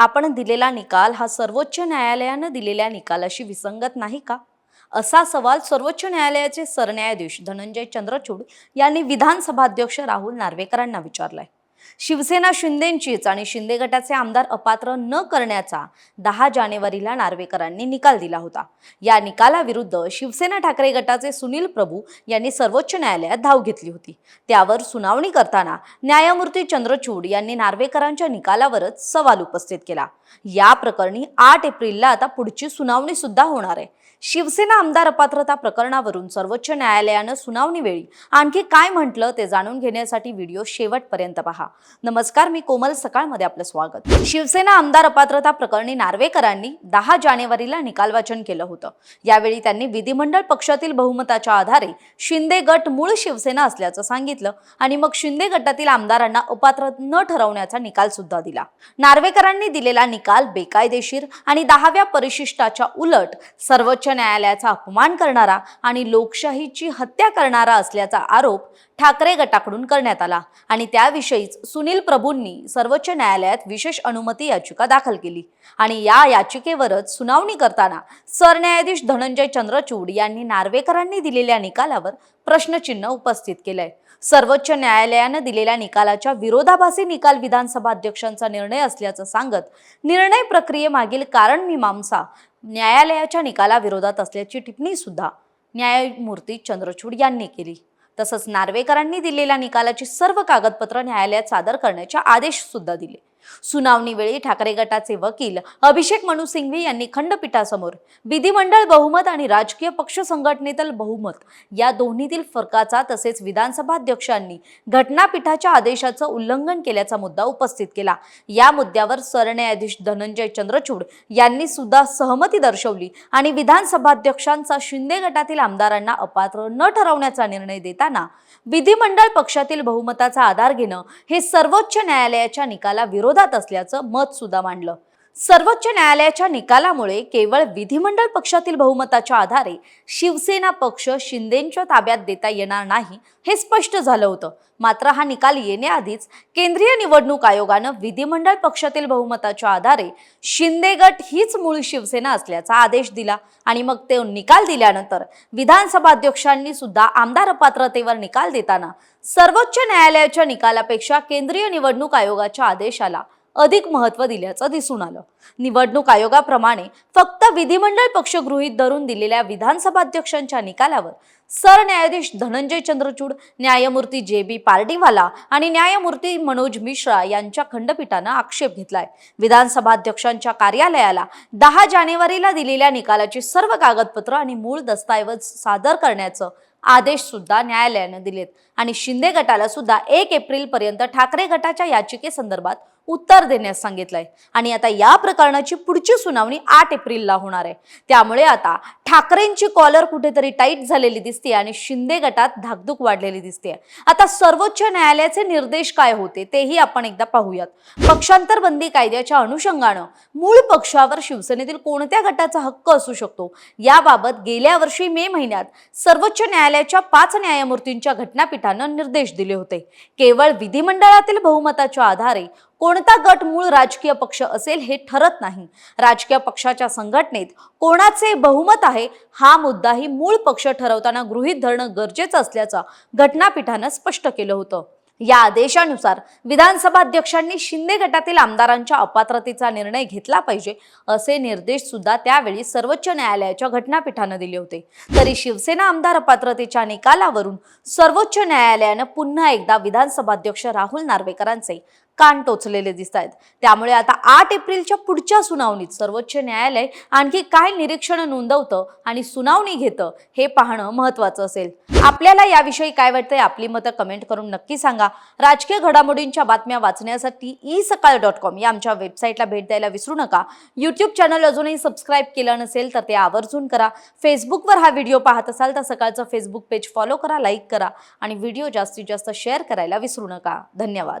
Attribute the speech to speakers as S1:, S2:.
S1: आपण दिलेला निकाल हा सर्वोच्च न्यायालयानं दिलेल्या निकालाशी विसंगत नाही का? असा सवाल सर्वोच्च न्यायालयाचे सरन्यायाधीश धनंजय चंद्रचूड यांनी विधानसभाध्यक्ष राहुल नार्वेकरांना विचारलाय. शिवसेना शिंदेंचीच आणि शिंदे गटाचे आमदार अपात्र न करण्याचा दहा जानेवारीला नार्वेकरांनी निकाल दिला होता. या निकालाविरुद्ध शिवसेना ठाकरे गटाचे सुनील प्रभू यांनी सर्वोच्च न्यायालयात धाव घेतली होती. त्यावर सुनावणी करताना न्यायमूर्ती चंद्रचूड यांनी नार्वेकरांच्या निकालावरच सवाल उपस्थित केला. या प्रकरणी आठ एप्रिलला आता पुढची सुनावणी सुद्धा होणार आहे. शिवसेना आमदार अपात्रता प्रकरणावरून सर्वोच्च न्यायालयानं सुनावणीवेळी आणखी काय म्हटलं ते जाणून घेण्यासाठी व्हिडिओ शेवटपर्यंत पहा. नमस्कार मी कोमल सकाळमध्ये आपलं स्वागत. शिवसेना आमदार अपात्रता प्रकरणी नार्वेकरांनी दहा जानेवारीला निकाल वाचन केलं होतं. यावेळी त्यांनी विधिमंडळ पक्षातील बहुमताच्या आधारे शिंदे गट मूळ शिवसेना असल्याचं सांगितलं आणि मग शिंदे गटातील आमदारांना अपात्र न ठरवण्याचा निकाल सुद्धा दिला. नार्वेकरांनी दिलेला निकाल बेकायदेशीर आणि दहाव्या परिशिष्टाच्या उलट सर्वोच्च न्यायालयाचा अपमान करणारा आणि लोकशाहीची हत्या करणारा असल्याचा आरोप ठाकरे गटाकडून करण्यात आला आणि त्याविषयीच सुनील प्रभूंनी सर्वोच्च न्यायालयात विशेष अनुमती याचिका दाखल केली. आणि या याचिकेवरच सुनावणी करताना सरन्यायाधीश धनंजय चंद्रचूड यांनी नार्वेकरांनी दिलेल्या निकालावर प्रश्नचिन्ह उपस्थित केलंय. सर्वोच्च न्यायालयानं दिलेल्या निकालाच्या विरोधाभासी निकाल विधानसभा अध्यक्षांचा निर्णय असल्याचं सांगत निर्णय प्रक्रियेमागील कारण मीमांसा न्यायालयाच्या निकालाविरोधात असल्याची टिप्पणी सुद्धा न्यायमूर्ती चंद्रचूड यांनी केली. तसंच नार्वेकरांनी दिलेल्या निकालाची सर्व कागदपत्र न्यायालयात सादर करण्याचे आदेश सुद्धा दिले. सुनावणीवेळी ठाकरे गटाचे वकील अभिषेक मनु सिंघवी यांनी खंडपीठासमोर विधिमंडळ बहुमत आणि राजकीय पक्ष संघटनेतील बहुमत या दोन्हीतील फरकाचा तसेच विधानसभा अध्यक्षांनी घटनापीठाच्या आदेशाचं उल्लंघन केल्याचा मुद्दा उपस्थित केला. या मुद्द्यावर सरन्यायाधीश धनंजय चंद्रचूड यांनी सुद्धा सहमती दर्शवली आणि विधानसभाध्यक्षांचा शिंदे गटातील आमदारांना अपात्र न ठरवण्याचा निर्णय देताना विधिमंडळ पक्षातील बहुमताचा आधार घेणं हे सर्वोच्च न्यायालयाच्या निकाला विरोध विरोधात असल्याचं मत सुद्धा मांडलं. सर्वोच्च न्यायालयाच्या निकालामुळे केवळ विधिमंडळ पक्षातील बहुमताच्या आधारे शिवसेना पक्ष शिंदेच्या ताब्यात देता येणार नाही हे स्पष्ट झालं होतं. मात्र हा निकाल येण्याआधीच केंद्रीय निवडणूक आयोगानं विधिमंडळ पक्षातील बहुमताच्या आधारे शिंदे गट हीच मूळ शिवसेना असल्याचा आदेश दिला आणि मग ते निकाल दिल्यानंतर विधानसभा अध्यक्षांनी सुद्धा आमदार अपात्रतेवर निकाल देताना सर्वोच्च न्यायालयाच्या निकालापेक्षा केंद्रीय निवडणूक आयोगाच्या आदेशाला अधिक महत्त्व दिल्याचं दिसून आलं. निवडणूक आयोगाप्रमाणे फक्त विधिमंडळ पक्ष गृहीत धरून दिलेल्या विधानसभा अध्यक्षांच्या निकालावर सरन्यायाधीश धनंजय चंद्रचूड न्यायमूर्ती जे बी पार्डीवाला आणि न्यायमूर्ती मनोज मिश्रा यांच्या खंडपीठानं आक्षेप घेतलाय. विधानसभा अध्यक्षांच्या कार्यालयाला दहा जानेवारीला दिलेल्या निकालाची सर्व कागदपत्र आणि मूळ दस्तऐवज सादर करण्याचं आदेश सुद्धा न्यायालयानं दिलेत. आणि शिंदे गटाला सुद्धा एक एप्रिल पर्यंत ठाकरे गटाच्या याचिकेसंदर्भात उत्तर देण्यास सांगितलंय. आणि आता या प्रकरणाची पुढची सुनावणी आठ एप्रिलला होणार आहे. त्यामुळे आता ठाकरेंची कॉलर कुठेतरी टाईट झालेली दिसते आणि शिंदे गटात धाकधूक वाढलेली दिसते आता सर्वोच्च न्यायालयाचे निर्देश काय होते तेही आपण एकदा पाहूयात. पक्षांतर बंदी कायद्याच्या अनुषंगानं मूळ पक्षावर शिवसेनेतील कोणत्या गटाचा हक्क असू शकतो? याबाबत गेल्या वर्षी मे महिन्यात सर्वोच्च न्यायालयाच्या पाच न्यायमूर्तींच्या घटनापीठानं निर्देश दिले होते. केवळ विधिमंडळातील बहुमताच्या आधारे कोणता गट मूळ राजकीय पक्ष असेल हे ठरत नाही. राजकीय पक्षाच्या संघटनेत कोणाचे बहुमत आहे हा मुद्दाही मूळ पक्ष ठरवताना गृहीत धरणं गरजेचं असल्याचं घटनापीठानं स्पष्ट केलं होतं. या आदेशानुसार विधानसभा अध्यक्षांनी शिंदे गटातील आमदारांच्या अपात्रतेचा निर्णय घेतला पाहिजे असे निर्देश सुद्धा त्यावेळी सर्वोच्च न्यायालयाच्या घटनापीठानं दिले होते. तरी शिवसेना आमदार अपात्रतेच्या निकालावरून सर्वोच्च न्यायालयानं पुन्हा एकदा विधानसभा अध्यक्ष राहुल नार्वेकरांचे कान टोचलेले दिसत आहेत त्यामुळे आता आठ एप्रिलच्या पुढच्या सुनावणीत सर्वोच्च न्यायालय आणखी काय निरीक्षण नोंदवतं आणि सुनावणी घेतं हे पाहणं महत्वाचं असेल. आपल्याला याविषयी काय वाटतंय आपली मतं कमेंट करून नक्की सांगा. राजकीय घडामोडींच्या बातम्या वाचण्यासाठी ई सकाळ डॉट कॉम या आमच्या वेबसाईटला भेट द्यायला विसरू नका. यूट्यूब चॅनल अजूनही सबस्क्राईब केलं नसेल तर ते आवर्जून करा. फेसबुकवर हा व्हिडिओ पाहत असाल तर सकाळचं फेसबुक पेज फॉलो करा लाईक करा आणि व्हिडिओ जास्तीत जास्त शेअर करायला विसरू नका. धन्यवाद.